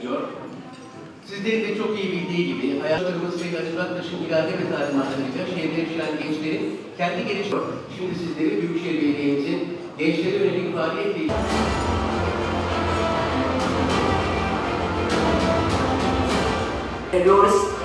ediyor. Sizlerin de çok iyi bildiği gibi hayatlarımız ve Alibat Taş'ın irade ve talimatlarıyla şehirde yaşayan gençlerin kendi gelişimi. Şimdi sizleri Büyükşehir Belediye'mizin gençlere yönelik faaliyetle ediyoruz.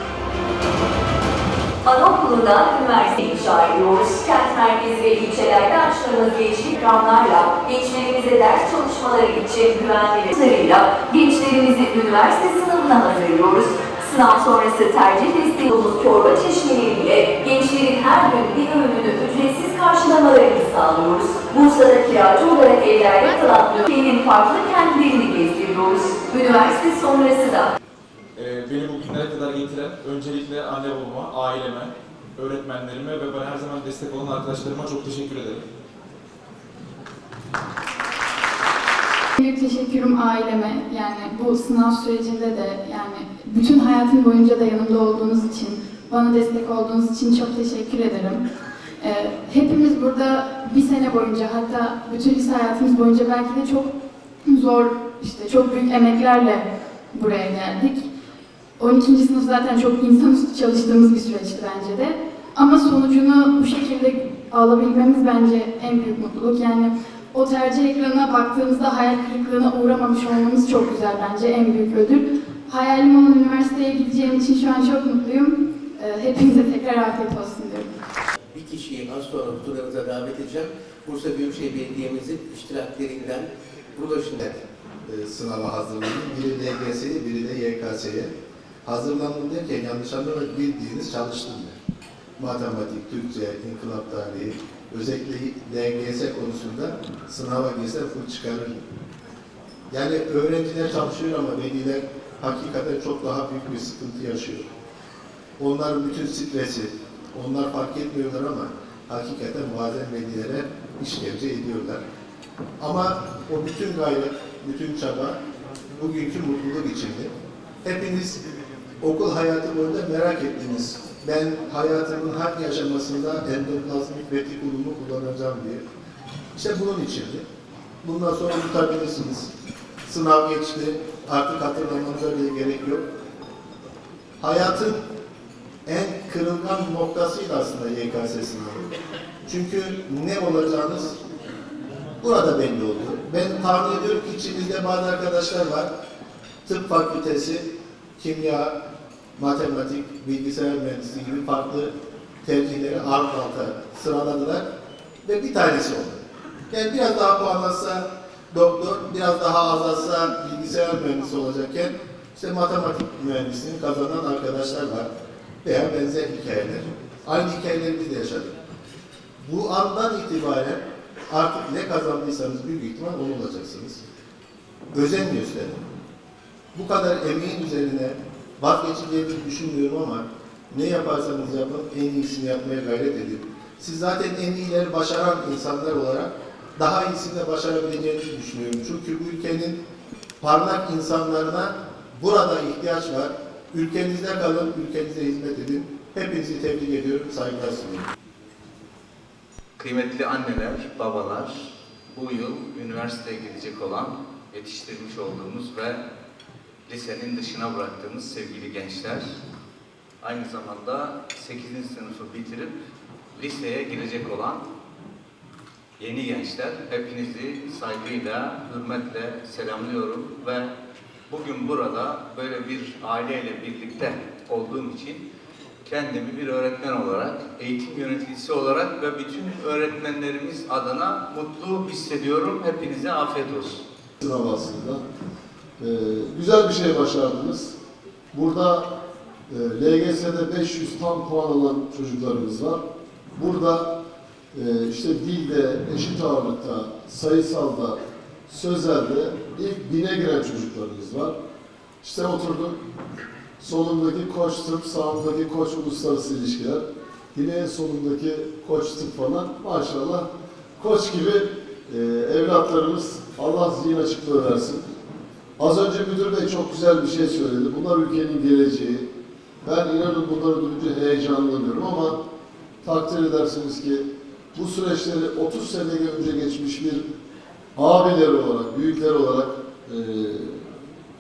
Anaokulunda üniversite inşa ediyoruz. Kent merkezi ve ilçelerde açtığımız gençlik programlarla gençlerimize ders çalışmaları için güvenli sınırıyla gençlerimizi üniversite sınavına hazırlıyoruz. Sınav sonrası tercih desteği olduğumuz çorba çeşmeleriyle gençlerin her gün bir öğününü ücretsiz karşılamalarını sağlıyoruz. Bursa'da kiracı olarak evlerde kalan ülkenin farklı kentlerini gezdiriyoruz. Üniversite sonrası da Ee, beni bugünlere kadar getiren öncelikle anne babama, aileme, öğretmenlerime ve bana her zaman destek olan arkadaşlarıma çok teşekkür ederim. Büyük teşekkürüm aileme yani bu sınav sürecinde de yani bütün hayatım boyunca da yanımda olduğunuz için, bana destek olduğunuz için çok teşekkür ederim. Ee, hepimiz burada bir sene boyunca hatta bütün lise hayatımız boyunca belki de çok zor, işte çok büyük emeklerle buraya geldik. 12. sınıf zaten çok insanüstü çalıştığımız bir süreçti bence de. Ama sonucunu bu şekilde alabilmemiz bence en büyük mutluluk. Yani o tercih ekranına baktığımızda hayal kırıklığına uğramamış olmamız çok güzel bence en büyük ödül. Hayalim olan üniversiteye gideceğim için şu an çok mutluyum. Ee, Hepinize tekrar afiyet olsun diyorum. bir kişiyi az sonra huzurlarınıza davet edeceğim. Bursa Büyükşehir Belediye'mizin iştiraklerinden bulaşın. e, sınava hazırlandım. Biri LGS'ye, biri de YKS'ye. Hazırlandım derken yanlış anlamak bildiğiniz çalıştım ben. Matematik, Türkçe, inkılap tarihi, özellikle LGS konusunda sınava girse full çıkarırım. Yani öğrenciler çalışıyor ama veliler hakikaten çok daha büyük bir sıkıntı yaşıyor. Onların bütün stresi, onlar fark etmiyorlar ama hakikaten bazen velilere işkence ediyorlar. Ama o bütün gayret, bütün çaba bugünkü mutluluk içindi. Hepiniz okul hayatı boyunca merak ettiniz. Ben hayatımın hangi aşamasında endoplazmik retikulumu kullanacağım diye. İşte bunun içindi. Bundan sonra unutabilirsiniz. Sınav geçti. Artık hatırlamanıza bile gerek yok. Hayatın en kırılgan noktasıydı aslında YKS sınavı. Çünkü ne olacağınız Burada belli oluyor. Ben tahmin ediyorum ki içimizde bazı arkadaşlar var. Tıp fakültesi, kimya, matematik, bilgisayar mühendisliği gibi farklı tercihleri alt alta sıraladılar ve bir tanesi oldu. Yani biraz daha puanlasa doktor, biraz daha azalsa bilgisayar mühendisi olacakken işte matematik mühendisliğini kazanan arkadaşlar var veya benzer hikayeler. Aynı hikayeleri biz de yaşadık. Bu andan itibaren artık ne kazandıysanız büyük ihtimal onu olacaksınız. Özen gösterin. Bu kadar emeğin üzerine vazgeçeceğinizi düşünmüyorum ama ne yaparsanız yapın en iyisini yapmaya gayret edin. Siz zaten en iyileri başaran insanlar olarak daha iyisini de başarabileceğinizi düşünüyorum. Çünkü bu ülkenin parlak insanlarına burada ihtiyaç var. Ülkenizde kalın, ülkenize hizmet edin. Hepinizi tebrik ediyorum, saygılar sunuyorum. Kıymetli anneler, babalar, bu yıl üniversiteye gidecek olan, yetiştirmiş olduğumuz ve lisenin dışına bıraktığımız sevgili gençler, aynı zamanda 8. sınıfı bitirip liseye girecek olan yeni gençler, hepinizi saygıyla, hürmetle selamlıyorum ve bugün burada böyle bir aileyle birlikte olduğum için kendimi bir öğretmen olarak, eğitim yöneticisi olarak ve bütün öğretmenlerimiz adına mutlu hissediyorum. Hepinize afiyet olsun. sınav aslında. Ee, güzel bir şey başardınız. Burada e, LGS'de 500 tam puan alan çocuklarımız var. Burada e, işte dilde, eşit ağırlıkta, sayısalda, sözelde ilk bine giren çocuklarımız var. İşte oturduk. Solundaki koç tıp, sağındaki koç uluslararası ilişkiler. Yine en solundaki koç tıp falan. Maşallah koç gibi e, evlatlarımız Allah zihin açıklığı versin. Az önce müdür bey çok güzel bir şey söyledi. Bunlar ülkenin geleceği. Ben inanın bunları duyunca heyecanlanıyorum ama takdir edersiniz ki bu süreçleri 30 sene önce geçmiş bir abiler olarak, büyükler olarak e,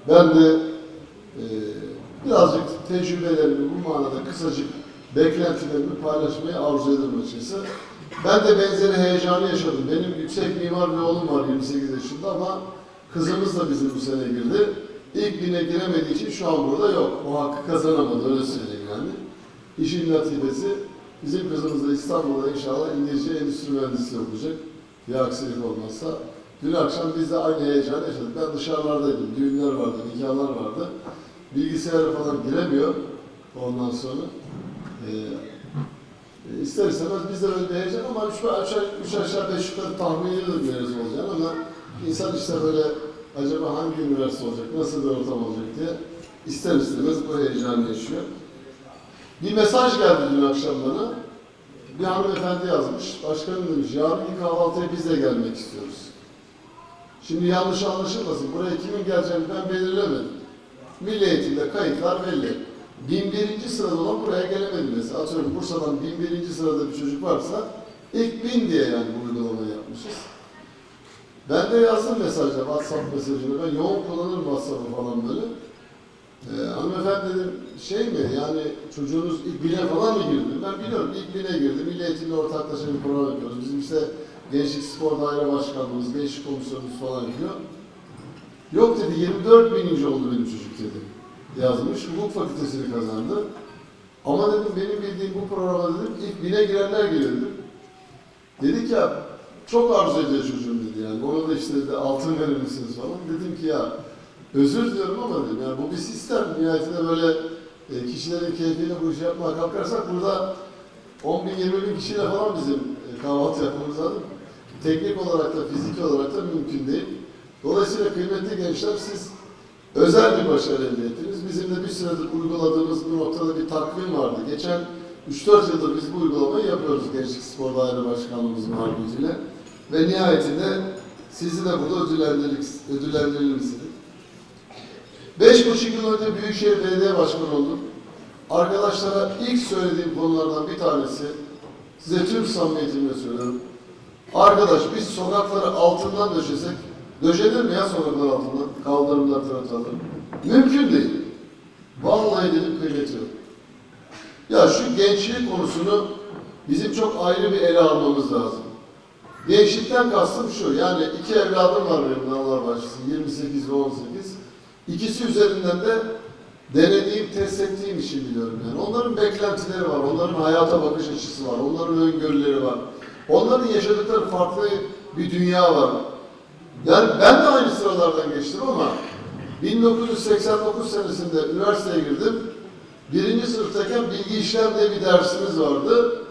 ben de birazcık tecrübelerimi bu manada kısacık beklentilerimi paylaşmayı arzu ederim açıkçası. Ben de benzeri heyecanı yaşadım. Benim yüksek mimar bir oğlum var 28 yaşında ama kızımız da bizim bu sene girdi. İlk bine giremediği için şu an burada yok. O hakkı kazanamadı öyle söyleyeyim yani. İşin latifesi bizim kızımız da İstanbul'da inşallah İngilizce endüstri mühendisliği okuyacak. Bir aksilik olmazsa. Dün akşam biz de aynı heyecanı yaşadık. Ben dışarılardaydım. Düğünler vardı, nikahlar vardı. Bilgisayara falan giremiyor. Ondan sonra e, e, ister istemez biz de böyle bir heyecan ama üç, aşağı, üç aşağı beş yukarı tahmin olacağını ama insan işte böyle acaba hangi üniversite olacak, nasıl bir ortam olacak diye ister istemez bu heyecanı yaşıyor. Bir mesaj geldi dün akşam bana. Bir hanımefendi yazmış. Başkanım demiş, yarınki kahvaltıya biz de gelmek istiyoruz. Şimdi yanlış anlaşılmasın. Buraya kimin geleceğini ben belirlemedim. Milli eğitimde kayıtlar belli. 1001. sırada olan buraya gelemedi mesela. Atıyorum Bursa'dan 1001. sırada bir çocuk varsa ilk 1000 diye yani bu uygulamayı yapmışız. Ben de yazdım mesajda, WhatsApp mesajını. Ben yoğun kullanırım WhatsApp'ı falan böyle. Ee, hanımefendi dedim, şey mi yani çocuğunuz ilk bine falan mı girdi? Ben biliyorum ilk bine girdi. Milli Eğitimle ortaklaşa bir program yapıyoruz. Bizim işte Gençlik Spor Daire Başkanlığımız, Gençlik Komisyonumuz falan yapıyor. Yok dedi 24 bininci oldu benim çocuk dedi. Yazmış. Hukuk fakültesini kazandı. Ama dedim benim bildiğim bu programa dedim ilk bine girenler geliyor dedim. Dedik ya çok arzu ediyor çocuğum Ona da işte dedi, altın verir misiniz falan. Dedim ki ya özür diliyorum ama dedim yani bu bir sistem. Nihayetinde böyle e, kişilerin keyfiyle bu işi yapmaya kalkarsak burada 10 bin 20 bin kişiyle falan bizim e, kahvaltı yapmamız lazım. Teknik olarak da fiziki olarak da mümkün değil. Dolayısıyla kıymetli gençler siz özel bir başarı elde ettiniz. Bizim de bir süredir uyguladığımız bu noktada bir takvim vardı. Geçen 3-4 yıldır biz bu uygulamayı yapıyoruz Gençlik Spor Daire Başkanlığımızın aracılığıyla. Ve nihayetinde sizi de burada ödüllendirelim istedik. Beş buçuk yıl önce Büyükşehir Belediye Başkanı oldum. Arkadaşlara ilk söylediğim konulardan bir tanesi, size tüm samimiyetimle söylüyorum. Arkadaş biz sokakları altından döşesek, döşenir mi ya sokaklar altından? Kaldırımlar, trotoarlar. Mümkün değil. Vallahi dedim kıymeti yok. Ya şu gençlik konusunu bizim çok ayrı bir ele almamız lazım. Gençlikten kastım şu, yani iki evladım var benim Allah başlasın, 28 ve 18. İkisi üzerinden de denediğim, test ettiğim için biliyorum yani. Onların beklentileri var, onların hayata bakış açısı var, onların öngörüleri var. Onların yaşadıkları farklı bir dünya var. Yani ben de aynı sıralardan geçtim ama 1989 senesinde üniversiteye girdim. Birinci sınıftayken bilgi işlem diye bir dersimiz vardı.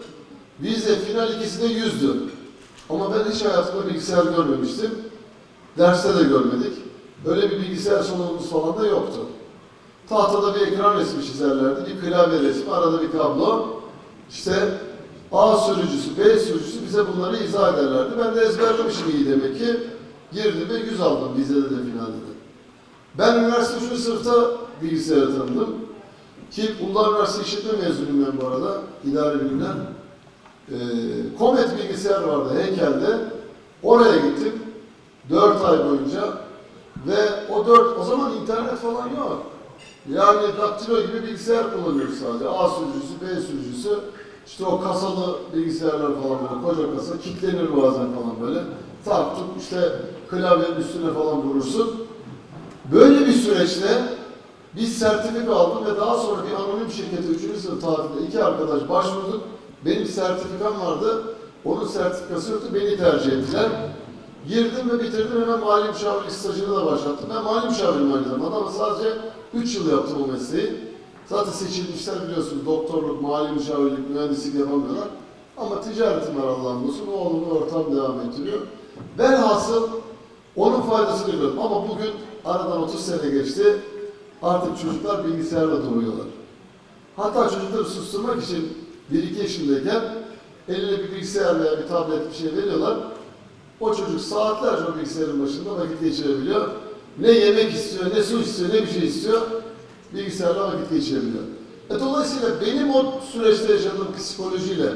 Vize final ikisi de yüzdü. Ama ben hiç hayatımda bilgisayar görmemiştim. Derste de görmedik. Öyle bir bilgisayar salonumuz falan da yoktu. Tahtada bir ekran resmi çizerlerdi, bir klavye resmi, arada bir kablo. İşte A sürücüsü, B sürücüsü bize bunları izah ederlerdi. Ben de ezberlemişim iyi demek ki. Girdim ve 100 aldım vizede de finalde de. Ben üniversite 3. sınıfta bilgisayarı tanıdım. Ki Uludağ Üniversitesi İşletme mezunuyum ben bu arada, idare bilimden. Ee, Comet bilgisayar vardı heykelde. Oraya gittim. 4 ay boyunca. Ve o 4, o zaman internet falan yok. Yani daktilo gibi bilgisayar kullanıyoruz sadece. A sürücüsü, B sürücüsü. İşte o kasalı bilgisayarlar falan böyle koca kasa kilitlenir bazen falan böyle. Tak tut işte klavyenin üstüne falan vurursun. Böyle bir süreçte biz sertifika aldım ve daha sonra bir anonim şirkete 3. sınıf tatilde iki arkadaş başvurduk. Benim sertifikam vardı. Onun sertifikası yoktu. Beni tercih ettiler. Girdim ve bitirdim. Hemen mali müşavirlik stajını da başlattım. Ben mali müşavirim aynı zamanda ama sadece 3 yıl yaptım o mesleği. Zaten seçilmişler biliyorsunuz. Doktorluk, mali müşavirlik, mühendislik yapamıyorlar. Ama ticaretim var Allah'ın olsun. Oğlumun ortam devam ettiriyor. Velhasıl onun faydasını görüyorum. Ama bugün aradan 30 sene geçti. Artık çocuklar bilgisayarla doğuyorlar. Hatta çocukları susturmak için 1-2 yaşındayken eline bir bilgisayar veya bir tablet bir şey veriyorlar. O çocuk saatlerce o bilgisayarın başında vakit geçirebiliyor. Ne yemek istiyor, ne su istiyor, ne bir şey istiyor. Bilgisayarla vakit geçirebiliyor. E dolayısıyla benim o süreçte yaşadığım psikolojiyle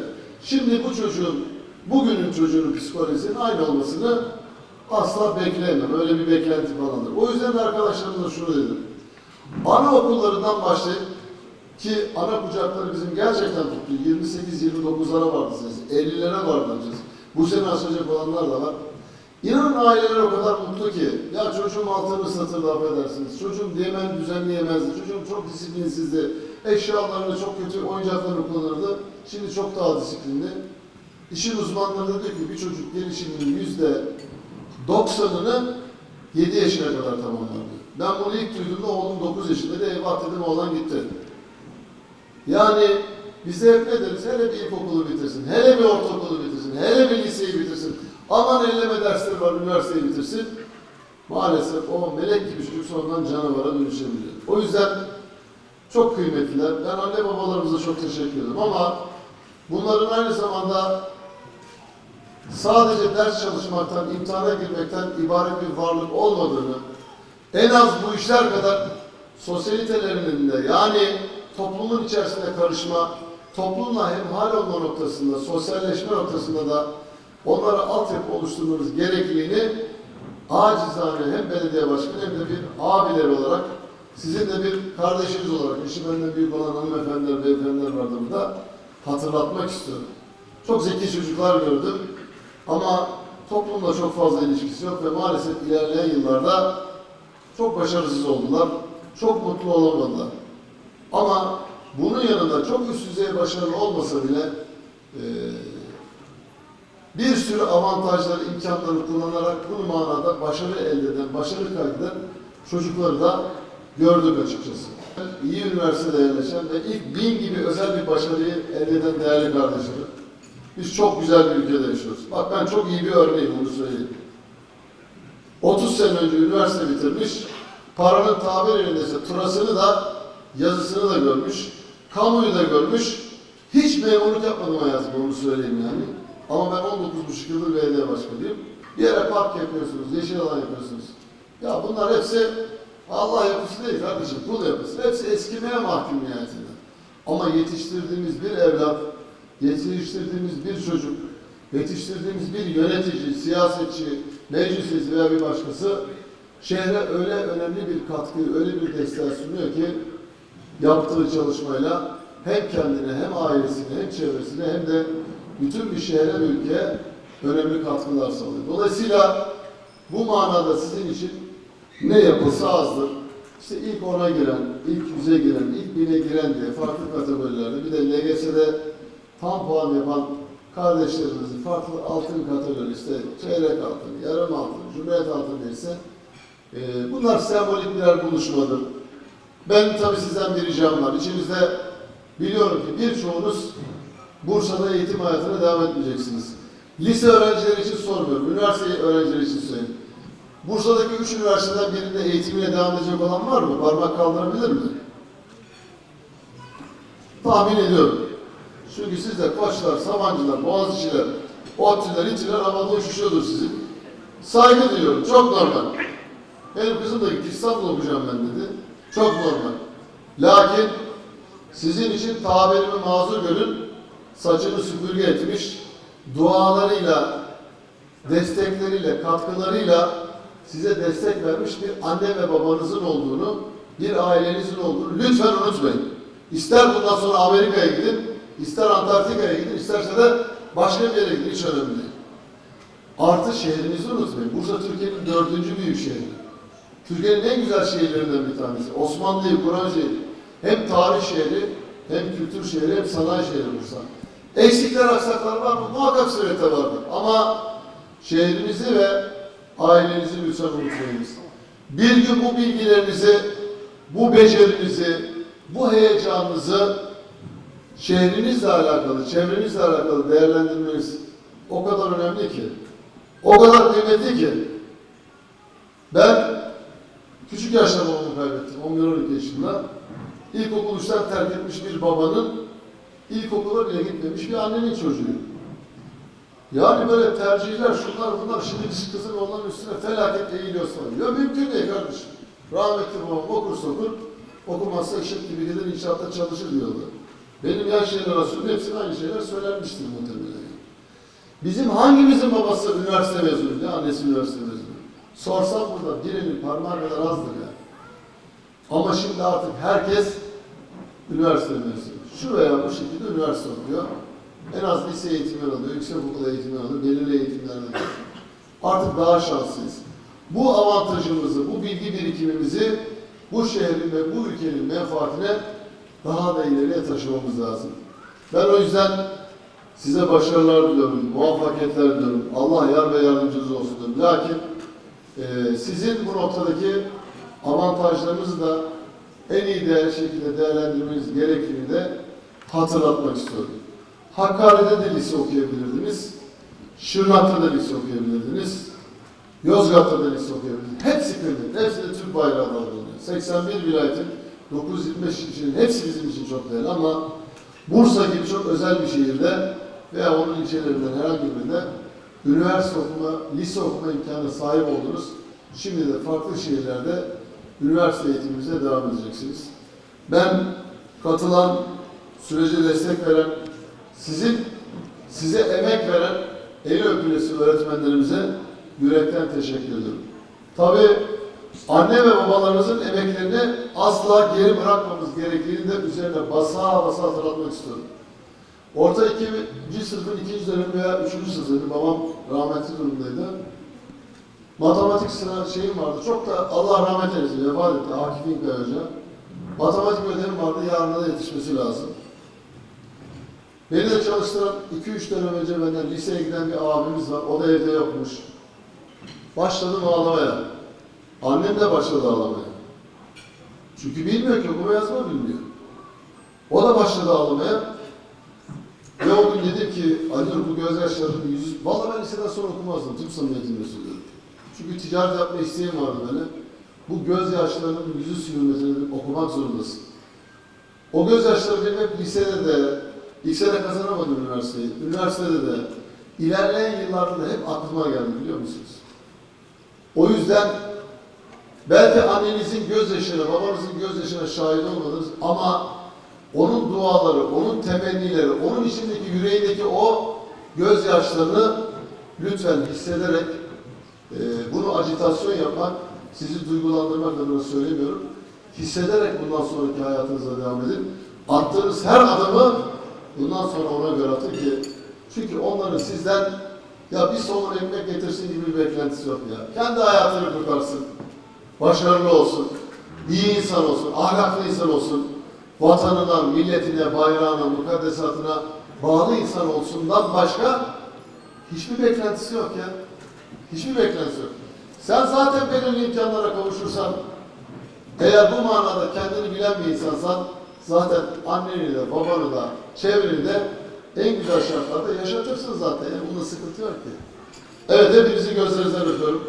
şimdi bu çocuğun, bugünün çocuğunun psikolojisinin aynı olmasını asla bekleyemem. Öyle bir beklenti falandır. O yüzden de arkadaşlarımıza şunu dedim. Anaokullarından başlayıp ki ana kucakları bizim gerçekten tuttu. 28-29'lara vardı siz. 50'lere vardı Bu sene açacak olanlar da var. İnanın aileler o kadar mutlu ki. Ya çocuğum altını ıslatırdı affedersiniz. Çocuğum yemen düzenleyemezdi. Çocuğum çok disiplinsizdi. Eşyalarını çok kötü, oyuncaklarını kullanırdı. Şimdi çok daha disiplinli. İşin uzmanları da diyor ki bir çocuk gelişiminin yüzde 90'ını 7 yaşına kadar tamamlar. Ben bunu ilk duyduğumda oğlum 9 yaşında da eyvah dedim oğlan gitti. Yani bize hep ne deriz? Hele bir ilkokulu bitirsin, hele bir ortaokulu bitirsin, hele bir liseyi bitirsin. Aman elleme dersleri var, üniversiteyi bitirsin. Maalesef o melek gibi çocuk sonradan canavara dönüşebiliyor. O yüzden çok kıymetliler. Ben anne babalarımıza çok teşekkür ederim ama bunların aynı zamanda sadece ders çalışmaktan, imtihana girmekten ibaret bir varlık olmadığını, en az bu işler kadar sosyalitelerinin de yani toplumun içerisinde karışma, toplumla hemhal olma noktasında, sosyalleşme noktasında da onlara altyapı oluşturmamız gerekliliğini acizane hem belediye başkanı hem de bir abiler olarak sizin de bir kardeşiniz olarak, işi benden büyük olan hanımefendiler, beyefendiler vardı burada, hatırlatmak istiyorum. Çok zeki çocuklar gördüm ama toplumla çok fazla ilişkisi yok ve maalesef ilerleyen yıllarda çok başarısız oldular, çok mutlu olamadılar. Ama bunun yanında çok üst düzey başarılı olmasa bile eee, bir sürü avantajları, imkanları kullanarak bu manada başarı elde eden, başarı kaydeden çocukları da gördük açıkçası. İyi üniversitede yerleşen ve ilk bin gibi özel bir başarıyı elde eden değerli kardeşlerim. Biz çok güzel bir ülkede yaşıyoruz. Bak ben çok iyi bir örneğim bunu söyleyeyim. 30 sene önce üniversite bitirmiş, paranın tabir elindeyse turasını da, yazısını da görmüş, kamuyu da görmüş. Hiç memurluk yapmadım hayatımda onu söyleyeyim yani. Ama ben 19,5 yıldır belediye başkanıyım. Bir yere park yapıyorsunuz, yeşil alan yapıyorsunuz. Ya bunlar hepsi Allah yapısı değil kardeşim, kul yapısı. Hepsi eskimeye mahkum nihayetinde. Ama yetiştirdiğimiz bir evlat, yetiştirdiğimiz bir çocuk, yetiştirdiğimiz bir yönetici, siyasetçi, meclis veya bir başkası şehre öyle önemli bir katkı, öyle bir destek sunuyor ki yaptığı çalışmayla hem kendine hem ailesine hem çevresine hem de bütün bir şehre ve ülkeye önemli katkılar sağlıyor. Dolayısıyla bu manada sizin için ne yapılsa azdır. İşte ilk ona giren, ilk yüze giren, ilk bine giren diye farklı kategorilerde bir de LGS'de tam puan yapan kardeşlerimizin farklı altın kategori işte çeyrek altın, yarım altın, cumhuriyet altın neyse e, bunlar sembolik birer buluşmadır. Ben tabii sizden bir ricam var. İçinizde biliyorum ki birçoğunuz Bursa'da eğitim hayatına devam etmeyeceksiniz. Lise öğrencileri için sormuyorum, üniversite öğrencileri için söyleyeyim. Bursa'daki üç üniversiteden birinde eğitimine devam edecek olan var mı? Parmak kaldırabilir mi? Tahmin ediyorum. Çünkü siz de Koçlar, Sabancılar, Boğaziçi'ler, ODTÜ'ler, İTÜ'ler havada uçuşuyordur sizin. Saygı duyuyorum, çok normal. Benim kızım da gitti, İstanbul okuyacağım ben dedi. Çok normal. Lakin sizin için tabirimi mazur görün, saçını süpürge etmiş, dualarıyla, destekleriyle, katkılarıyla size destek vermiş bir anne ve babanızın olduğunu, bir ailenizin olduğunu lütfen unutmayın. İster bundan sonra Amerika'ya gidin, ister Antarktika'ya gidin, isterse de başka bir yere gidin, hiç önemli değil. Artı şehrinizi unutmayın. Bursa Türkiye'nin dördüncü büyük şehri. Türkiye'nin en güzel şehirlerinden bir tanesi. Osmanlı'yı kuran şehir. Hem tarih şehri, hem kültür şehri, hem sanayi şehri Bursa. Eksikler, aksaklar var mı? Muhakkak surette vardır. Ama şehrinizi ve ailenizi lütfen unutmayınız. Bir gün bu bilgilerinizi, bu becerinizi, bu heyecanınızı şehrinizle alakalı, çevrenizle alakalı değerlendirmeniz o kadar önemli ki, o kadar kıymetli ki. Ben küçük yaşta babamı kaybettim, 11-12 yaşında. İlkokul üçten terk etmiş bir babanın ilkokula bile gitmemiş bir annenin çocuğu. Yani böyle tercihler, şunlar bunlar, şimdi biz kızın onların üstüne felaket eğiliyoruz falan. Ya mümkün değil kardeşim. Rahmetli babam okursa okur, okumazsa eşek gibi gelir inşaatta çalışır diyordu. Benim yaş jenerasyonum hepsine aynı şeyler söylenmiştir muhtemelen. Bizim hangimizin babası üniversite mezunu, annesi üniversite mezunu? Sorsam burada birinin parmağı kadar azdır ya. Ama şimdi artık herkes üniversite mezunu. Şu veya bu şekilde üniversite okuyor. En az lise eğitimleri alıyor, yüksek okul eğitimleri alıyor, belirli eğitimler alıyor. Artık daha şanslıyız. Bu avantajımızı, bu bilgi birikimimizi bu şehrin ve bu ülkenin menfaatine daha da ileriye taşımamız lazım. Ben o yüzden size başarılar diliyorum, muvaffakiyetler diliyorum. Allah yar ve yardımcınız olsun diyorum. Lakin e, sizin bu noktadaki avantajlarınızı da en iyi değer şekilde değerlendirmeniz gerektiğini de hatırlatmak istiyorum. Hakkari'de de lise okuyabilirdiniz. Şırnak'ta da lise okuyabilirdiniz. Yozgat'ta da lise okuyabilirdiniz. Hepsi kıymetli. Hepsi de Türk bayrağı dalgalanıyor. 81 vilayetin 925 ilçenin hepsi bizim için çok değerli ama Bursa gibi çok özel bir şehirde veya onun ilçelerinden herhangi birinde üniversite okuma, lise okuma imkanına sahip oldunuz. Şimdi de farklı şehirlerde üniversite eğitimimize devam edeceksiniz. Ben katılan, sürece destek veren, sizin size emek veren eli öpülesi öğretmenlerimize yürekten teşekkür ediyorum. Tabii anne ve babalarınızın emeklerini asla geri bırakmamız gerektiğini de üzerine basa basa hatırlatmak istiyorum. Orta ikinci sınıfın ikinci dönemi veya üçüncü sınıfı, babam rahmetli durumdaydı. Matematik sınav şeyim vardı. Çok da Allah rahmet eylesin vefat etti Akif İnkaya Hoca. Matematik ödevim vardı. Yarına da yetişmesi lazım. Beni de çalıştıran 2-3 dönem önce benden liseye giden bir abimiz var. O da evde yokmuş. Başladım ağlamaya. Annem de başladı ağlamaya. Çünkü bilmiyor ki okuma yazma bilmiyor. O da başladı ağlamaya. Ve o gün dedim ki Ali Nur bu gözyaşlarının yüzü... Vallahi ben liseden sonra okumazdım. Tüm samimiyetimle söylüyorum. Çünkü ticaret yapma isteğim vardı benim. Bu gözyaşlarının yüzü sürülmesini okumak zorundasın. O gözyaşları benim hep lisede de, lisede kazanamadım üniversiteyi. Üniversitede de, ilerleyen yıllarda da hep aklıma geldi biliyor musunuz? O yüzden belki annenizin gözyaşına, babanızın gözyaşına şahit olmadınız ama onun duaları, onun temennileri, onun içindeki yüreğindeki o gözyaşlarını lütfen hissederek e, bunu acitasyon yapmak, sizi duygulandırmak adına söylemiyorum. Hissederek bundan sonraki hayatınıza devam edin. Attığınız her adımı bundan sonra ona göre atın ki çünkü onların sizden ya bir somun ekmek getirsin gibi bir beklentisi yok ya. Kendi hayatını kurtarsın. Başarılı olsun. iyi insan olsun. Ahlaklı insan olsun. Vatanına, milletine, bayrağına, mukaddesatına bağlı insan olsundan başka hiçbir beklentisi yok ya. Hiçbir beklentisi yok. Sen zaten belirli imkanlara kavuşursan, eğer bu manada kendini bilen bir insansan, zaten anneni de, babanı da, çevreni de en güzel şartlarda yaşatırsın zaten. Yani bunda sıkıntı yok ki. Evet, hepinizi gözlerinizden öpüyorum.